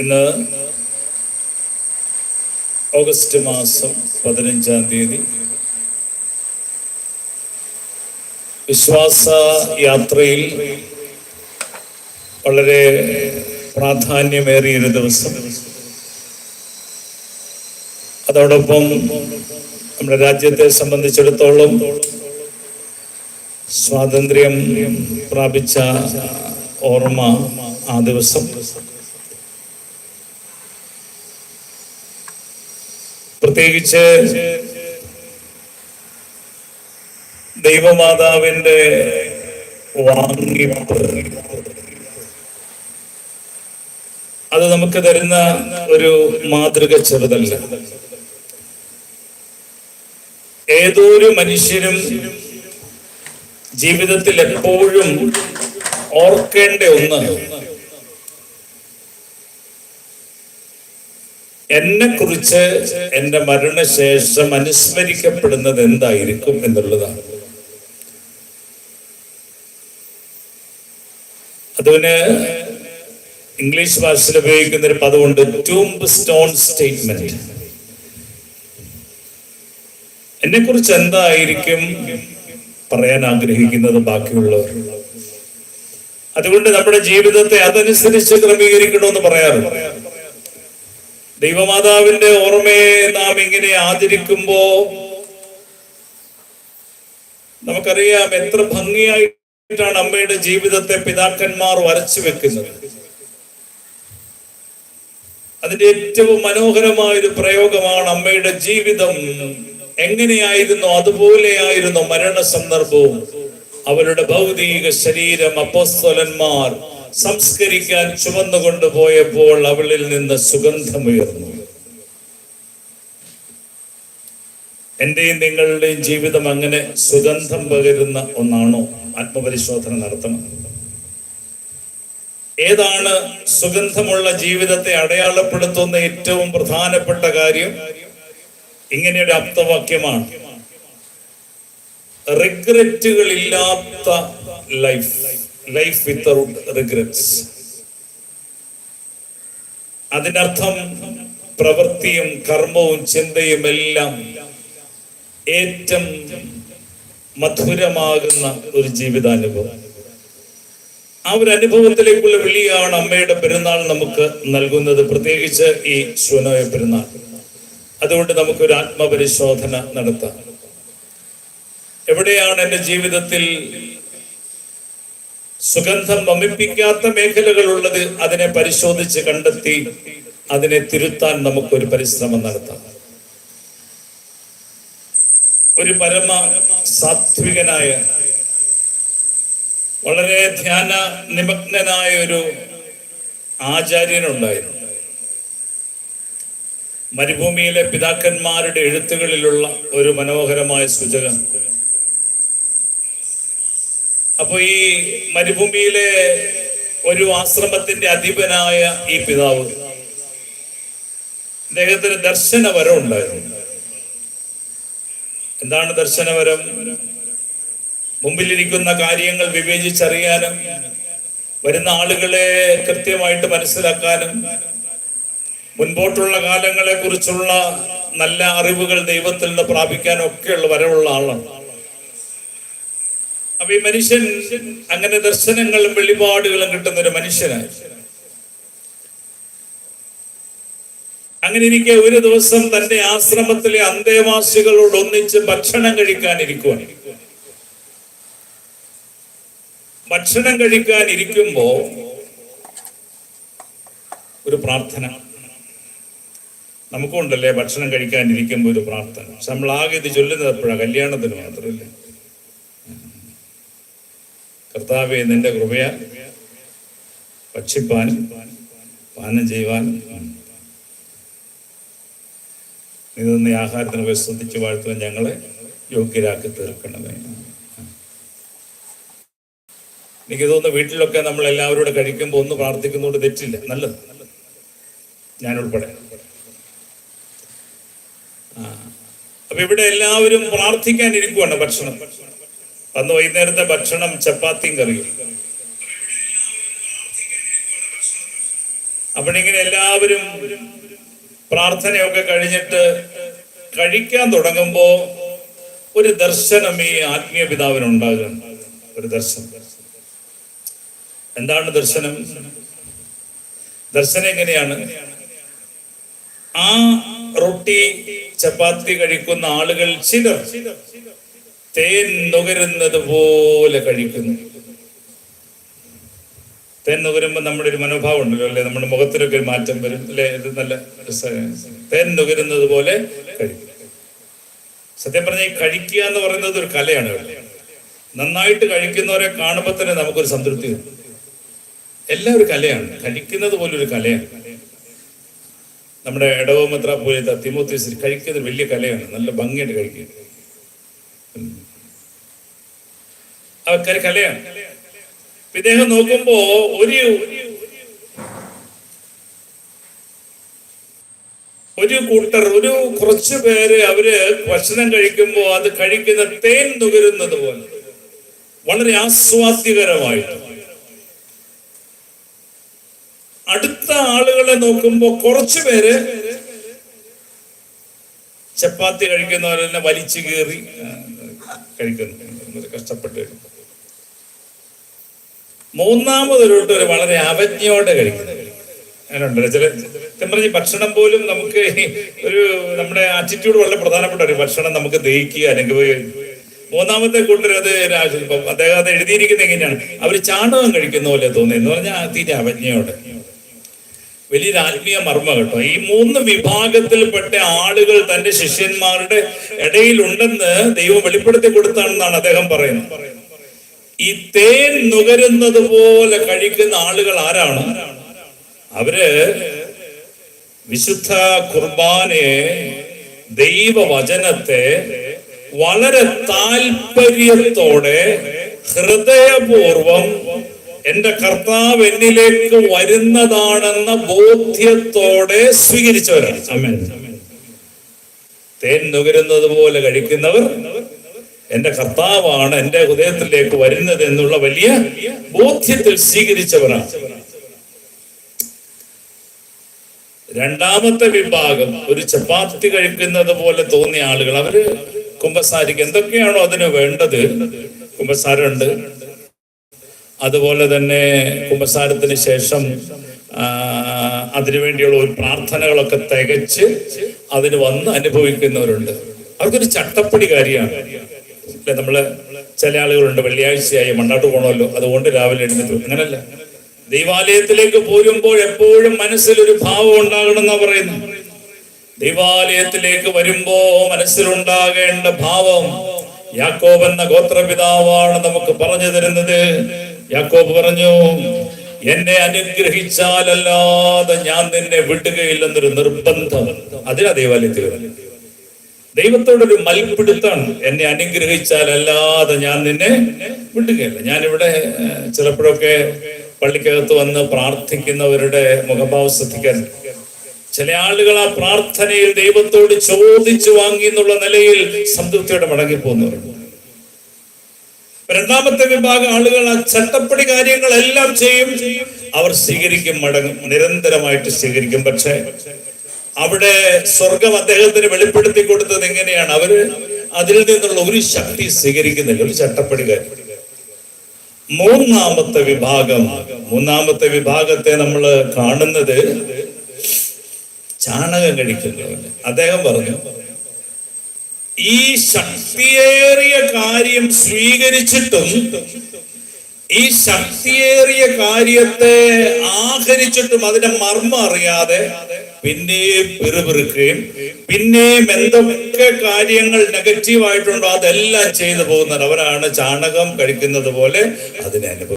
ഇന്ന് ഓഗസ്റ്റ് മാസം പതിനഞ്ചാം തീയതി വിശ്വാസ യാത്രയിൽ വളരെ പ്രാധാന്യമേറിയ ഒരു ദിവസം. അതോടൊപ്പം നമ്മുടെ രാജ്യത്തെ സംബന്ധിച്ചിടത്തോളം സ്വാതന്ത്ര്യം പ്രാപിച്ച ഓർമ്മ ആ ദിവസം. പ്രത്യേകിച്ച് ദൈവമാതാവിന്റെ വാങ്ങിപ്പ് അത് നമുക്ക് തരുന്ന ഒരു മാതൃക ചെറുതല്ല. ഏതൊരു മനുഷ്യനും ജീവിതത്തിൽ എപ്പോഴും ഓർക്കേണ്ട ഒന്ന് എന്നെ കുറിച്ച് എന്റെ മരണശേഷം അനുസ്മരിക്കപ്പെടുന്നത് എന്തായിരിക്കും എന്നുള്ളതാണ്. അതിന് ഇംഗ്ലീഷ് ഭാഷയിൽ ഉപയോഗിക്കുന്ന ഒരു പദമുണ്ട് ടൂംബ് സ്റ്റോൺ സ്റ്റേറ്റ്മെന്റ് എന്നെ കുറിച്ച് എന്തായിരിക്കും പറയാൻ ആഗ്രഹിക്കുന്നത് ബാക്കിയുള്ളവർ? അതുകൊണ്ട് നമ്മുടെ ജീവിതത്തെ അതനുസരിച്ച് ക്രമീകരിക്കണമെന്ന് പറയാറുണ്ട്. ദൈവമാതാവിന്റെ ഓർമ്മയെ നാം ഇങ്ങനെ ആചരിക്കുമ്പോ നമുക്കറിയാം എത്ര ഭംഗിയായിട്ടാണ് അമ്മയുടെ ജീവിതത്തെ പിതാക്കന്മാർ വരച്ചു വെക്കുന്നത്. അതിന്റെ ഏറ്റവും മനോഹരമായ ഒരു പ്രയോഗമാണ് അമ്മയുടെ ജീവിതം. എങ്ങനെയായിരുന്നു? അതുപോലെയായിരുന്നു മരണ സന്ദർഭവും അവരുടെ ഭൗതിക ശരീരം അപ്പോസ്തലന്മാർ സംസ്കരിക്കാൻ ചുമന്നു കൊണ്ടുപോയപ്പോൾ അവളിൽ നിന്ന് സുഗന്ധമുയർന്നു. എന്റെയും നിങ്ങളുടെയും ജീവിതം അങ്ങനെ സുഗന്ധം പകരുന്ന ഒന്നാണോ? ആത്മപരിശോധന നടത്തണം. ഏതാണ് സുഗന്ധമുള്ള ജീവിതത്തെ അടയാളപ്പെടുത്തുന്ന ഏറ്റവും പ്രധാനപ്പെട്ട കാര്യം? ഇങ്ങനെയൊരു അപ്തവാക്യമാണ്. റിഗ്രറ്റുകളില്ലാത്ത ലൈഫ്. ലൈഫ് വിത്തൗട്ട് റിഗ്രറ്റ്സ് അതിനർത്ഥം പ്രവൃത്തിയും കർമ്മവും ചിന്തയും എല്ലാം ഏറ്റവും മധുരമാകുന്ന ഒരു ജീവിതാനുഭവം. ആ ഒരു അനുഭവത്തിലേക്കുള്ള വിളിയാണ് അമ്മയുടെ പെരുന്നാൾ നമുക്ക് നൽകുന്നത്. പ്രത്യേകിച്ച് ഈ ശുനോയ പെരുന്നാൾ. അതുകൊണ്ട് നമുക്കൊരു ആത്മപരിശോധന നടത്താം. എവിടെയാണ് എന്റെ ജീവിതത്തിൽ സുഗന്ധം വമിപ്പിക്കാത്ത മേഖലകൾ ഉള്ളത് അതിനെ പരിശോധിച്ച് കണ്ടെത്തി അതിനെ തിരുത്താൻ നമുക്കൊരു പരിശ്രമം നടത്താം. ഒരു പരമ സാത്വികനായ വളരെ ധ്യാന നിമഗ്നനായ ഒരു ആചാര്യനുണ്ടായിരുന്നു. മരുഭൂമിയിലെ പിതാക്കന്മാരുടെ എഴുത്തുകളിലുള്ള ഒരു മനോഹരമായ സൂചകം അപ്പൊ ഈ മരുഭൂമിയിലെ ഒരു ആശ്രമത്തിന്റെ അധിപനായ ഈ പിതാവ് അദ്ദേഹത്തിന് ദർശനവരം ഉണ്ടായിരുന്നു. എന്താണ് ദർശനവരം? മുമ്പിലിരിക്കുന്ന കാര്യങ്ങൾ വിവേചിച്ചറിയാനും വരുന്ന ആളുകളെ കൃത്യമായിട്ട് മനസ്സിലാക്കാനും മുൻപോട്ടുള്ള കാലങ്ങളെ കുറിച്ചുള്ള നല്ല അറിവുകൾ ദൈവത്തിൽ നിന്ന് പ്രാപിക്കാനും ഒക്കെയുള്ള വരവുള്ള ആളാണ്. അപ്പൊ ഈ മനുഷ്യൻ അങ്ങനെ ദർശനങ്ങളും വെളിപാടുകളും കിട്ടുന്ന ഒരു മനുഷ്യനായി. അങ്ങനെ ഇരിക്കെ ഒരു ദിവസം തന്റെ ആശ്രമത്തിലെ അന്തേവാസികളോട് ഒന്നിച്ച് ഭക്ഷണം കഴിക്കാനിരിക്കുവാൻ ഭക്ഷണം കഴിക്കാൻ ഇരിക്കുമ്പോ ഒരു പ്രാർത്ഥന. നമുക്കുണ്ടല്ലേ ഭക്ഷണം കഴിക്കാൻ ഇരിക്കുമ്പോ ഒരു പ്രാർത്ഥന. പക്ഷെ നമ്മൾ ആകെ ഇത് ചൊല്ലുന്നത് എപ്പോഴാണ് കല്യാണത്തിന് മാത്രമല്ല കർത്താവെ നിന്റെ കൃപയ ഭക്ഷിപ്പാനും പാനം ചെയ്യുവാനും നീ നിന്ന് ഈ ആഹാരത്തിന് വിശ്രദ്ധിച്ച് വാഴ്ത്തുവാൻ ഞങ്ങളെ യോഗ്യരാക്കി തീർക്കണമേ. എനിക്ക് തോന്നുന്നു വീട്ടിലൊക്കെ നമ്മൾ എല്ലാവരോടും കഴിക്കുമ്പോൾ ഒന്ന് പ്രാർത്ഥിക്കുന്നതുകൊണ്ട് തെറ്റില്ല. നല്ലത്. ആ. അപ്പൊ ഇവിടെ എല്ലാവരും പ്രാർത്ഥിക്കാൻ ഇരിക്കുവാണ് ഭക്ഷണം. അന്ന് വൈകുന്നേരത്തെ ഭക്ഷണം ചപ്പാത്തിയും കറിയും. അപ്പോഴിങ്ങനെ എല്ലാവരും പ്രാർത്ഥനയൊക്കെ കഴിഞ്ഞിട്ട് കഴിക്കാൻ തുടങ്ങുമ്പോ ഒരു ദർശനം ഈ ആത്മീയ പിതാവിനുണ്ടാകും ഒരു ദർശനം. എന്താണ് ദർശനം? ദർശനം എങ്ങനെയാണ്? ആ റൊട്ടി ചപ്പാത്തി കഴിക്കുന്ന ആളുകൾ ചിലർ തേൻ നുകരുന്നത് പോലെ കഴിക്കുന്നു. തേൻ നുകരുമ്പോൾ നമ്മുടെ ഒരു മനോഭാവം ഉണ്ടല്ലോ അല്ലെ? നമ്മുടെ മുഖത്തിലൊക്കെ ഒരു മാറ്റം വരും അല്ലെ? ഇത് നല്ല തേൻ നുകരുന്നത് പോലെ കഴിക്കും. സത്യം പറഞ്ഞാൽ കഴിക്കുക എന്ന് പറയുന്നത് ഒരു കലയാണ്. നന്നായിട്ട് കഴിക്കുന്നവരെ കാണുമ്പോൾ തന്നെ നമുക്കൊരു സംതൃപ്തി എല്ലാം ഒരു കലയാണ്. കഴിക്കുന്നത് പോലെ ഒരു കലയാണ്. നമ്മുടെ ഇടവമത്ര പോലത്തെ തിമോത്തീസ് കഴിക്കുന്നത് വലിയ കലയാണ്. നല്ല ഭംഗിയായിട്ട് കഴിക്കുക. അവർക്കൊരു കലയാണ്. ഇദ്ദേഹം നോക്കുമ്പോ ഒരു ഒരു കൂട്ടർ ഒരു കുറച്ചു പേര് അവർ ഭക്ഷണം കഴിക്കുമ്പോ അത് കഴിക്കുന്ന തേൻ നുകരുന്നത് പോലെ. വളരെ ആസ്വാദ്യകരമായിട്ട്. അടുത്ത ആളുകളെ നോക്കുമ്പോ കുറച്ചു പേര് ചപ്പാത്തി കഴിക്കുന്നവരെല്ലാം വലിച്ചു കീറി കഴിക്കുന്നു. കഷ്ടപ്പെട്ട് മൂന്നാമതൊരുട്ട് ഒരു വളരെ അവജ്ഞയോടെ കഴിക്കുന്നത് അങ്ങനെയുണ്ടല്ലോ. ചില സത്യം പറഞ്ഞ ഭക്ഷണം പോലും നമുക്ക് ഒരു നമ്മുടെ ആറ്റിറ്റ്യൂഡ് വളരെ പ്രധാനപ്പെട്ട ഒരു ഭക്ഷണം നമുക്ക് ദഹിക്കുക അല്ലെങ്കിൽ മൂന്നാമത്തെ കൂട്ടർ അത് അദ്ദേഹം അത് എഴുതിയിരിക്കുന്നത് എങ്ങനെയാണ്? അവർ ചാണകം കഴിക്കുന്ന പോലെ തോന്നി എന്ന് പറഞ്ഞാൽ അതിന്റെ അവജ്ഞയോടെ വലിയൊരു ആത്മീയ മർമ്മ കേട്ടോ. ഈ മൂന്ന് വിഭാഗത്തിൽപ്പെട്ട ആളുകൾ തന്റെ ശിഷ്യന്മാരുടെ ഇടയിലുണ്ടെന്ന് ദൈവം വെളിപ്പെടുത്തി കൊടുത്താണെന്നാണ് അദ്ദേഹം പറയുന്നത്. ഈ തേൻ നുകരുന്നത് പോലെ കഴിക്കുന്ന ആളുകൾ ആരാണ്? അവർ വിശുദ്ധ കുർബാനയെ ദൈവവചനത്തെ വളരെ താല്പര്യത്തോടെ ഹൃദയപൂർവം എന്റെ കർത്താവ് എന്നിലേക്ക് വരുന്നതാണെന്ന ബോധ്യത്തോടെ സ്വീകരിച്ചവരാണ്. അമ്മൻ തേൻ നുകരുന്നത് പോലെ കഴിക്കുന്നവർ എന്റെ കർത്താവാണ് എന്റെ ഹൃദയത്തിലേക്ക് വരുന്നത് എന്നുള്ള വലിയ ബോധ്യത്തിൽ സ്വീകരിച്ചവരാണ് രണ്ടാമത്തെ വിഭാഗം ഒരു ചപ്പാത്തി കഴിക്കുന്നത് പോലെ തോന്നിയ ആളുകൾ. അവർ കുമ്പസാരിക്ക് എന്തൊക്കെയാണോ അതിന് വേണ്ടത്? കുമ്പസാരമുണ്ട്. അതുപോലെ തന്നെ കുമ്പസാരത്തിന് ശേഷം അതിനുവേണ്ടിയുള്ള ഒരു പ്രാർത്ഥനകളൊക്കെ തികച്ച് അതിന് വന്ന് അനുഭവിക്കുന്നവരുണ്ട്. അവർക്കൊരു ചട്ടപ്പടി കാര്യമാണ്. അല്ലെ? നമ്മൾ ചില ആളുകളുണ്ട് വെള്ളിയാഴ്ചയായി മണ്ണാട്ട് പോകണമല്ലോ അതുകൊണ്ട് രാവിലെ എഴുന്നേറ്റ്. അങ്ങനല്ല. ദൈവാലയത്തിലേക്ക് പോരുമ്പോൾ എപ്പോഴും മനസ്സിലൊരു ഭാവം ഉണ്ടാകണം എന്നാ പറയുന്നു ദൈവാലയത്തിലേക്ക് വരുമ്പോ മനസ്സിലുണ്ടാകേണ്ട ഭാവം യാക്കോബ് എന്ന ഗോത്രപിതാവാണ് നമുക്ക് പറഞ്ഞു തരുന്നത്. യാക്കോബ് പറഞ്ഞു എന്നെ അനുഗ്രഹിച്ചാലല്ലാതെ ഞാൻ നിന്നെ വിടുകയില്ലെന്നൊരു നിർബന്ധം അതിനാ ദൈവാലയത്തിൽ വരുന്നത്. ദൈവത്തോടൊരു മൽപിടുത്താണ് എന്നെ അനുഗ്രഹിച്ചാൽ അല്ലാതെ ഞാൻ നിന്നെ വിട്ടുകയില്ല ഞാനിവിടെ ചിലപ്പോഴൊക്കെ പള്ളിക്കകത്ത് വന്ന് പ്രാർത്ഥിക്കുന്നവരുടെ മുഖഭാവം ശ്രദ്ധിക്കാൻ. ചില ആളുകൾ ആ പ്രാർത്ഥനയിൽ ദൈവത്തോട് ചോദിച്ചു വാങ്ങി എന്നുള്ള നിലയിൽ സംതൃപ്തിയോടെ മടങ്ങിപ്പോകുന്നവരുണ്ട്. രണ്ടാമത്തെ വിഭാഗം ആളുകൾ ആ ചട്ടപ്പടി കാര്യങ്ങളെല്ലാം ചെയ്യും. അവർ സ്വീകരിക്കും മടങ്ങും നിരന്തരമായിട്ട് സ്വീകരിക്കും. പക്ഷേ അവിടെ സ്വർഗം അദ്ദേഹത്തിന് വെളിപ്പെടുത്തി കൊടുത്തത് എങ്ങനെയാണ്? അവർ അതിൽ നിന്നുള്ള ഒരു ശക്തി സ്വീകരിക്കുന്നില്ല ഒരു ചട്ടപ്പടികൾ മൂന്നാമത്തെ വിഭാഗം മൂന്നാമത്തെ വിഭാഗത്തെ നമ്മൾ കാണുന്നത് ചാണകം കഴിക്കുന്നു അദ്ദേഹം പറഞ്ഞു ഈ ശക്തിയേറിയ കാര്യം സ്വീകരിച്ചിട്ടും ഈ ശക്തിയേറിയ കാര്യത്തെ ആഹരിച്ചിട്ടും അതിന്റെ മർമ്മം അറിയാതെ പിന്നെയും പിറുപിറുക്കുകയും പിന്നെയും എന്തൊക്കെ കാര്യങ്ങൾ നെഗറ്റീവ് ആയിട്ടുണ്ടോ അതെല്ലാം ചെയ്തു പോകുന്നവരാണ് ചാണകം കഴിക്കുന്നത് പോലെ അതിനെ അനുഭവിക്കുന്നത്.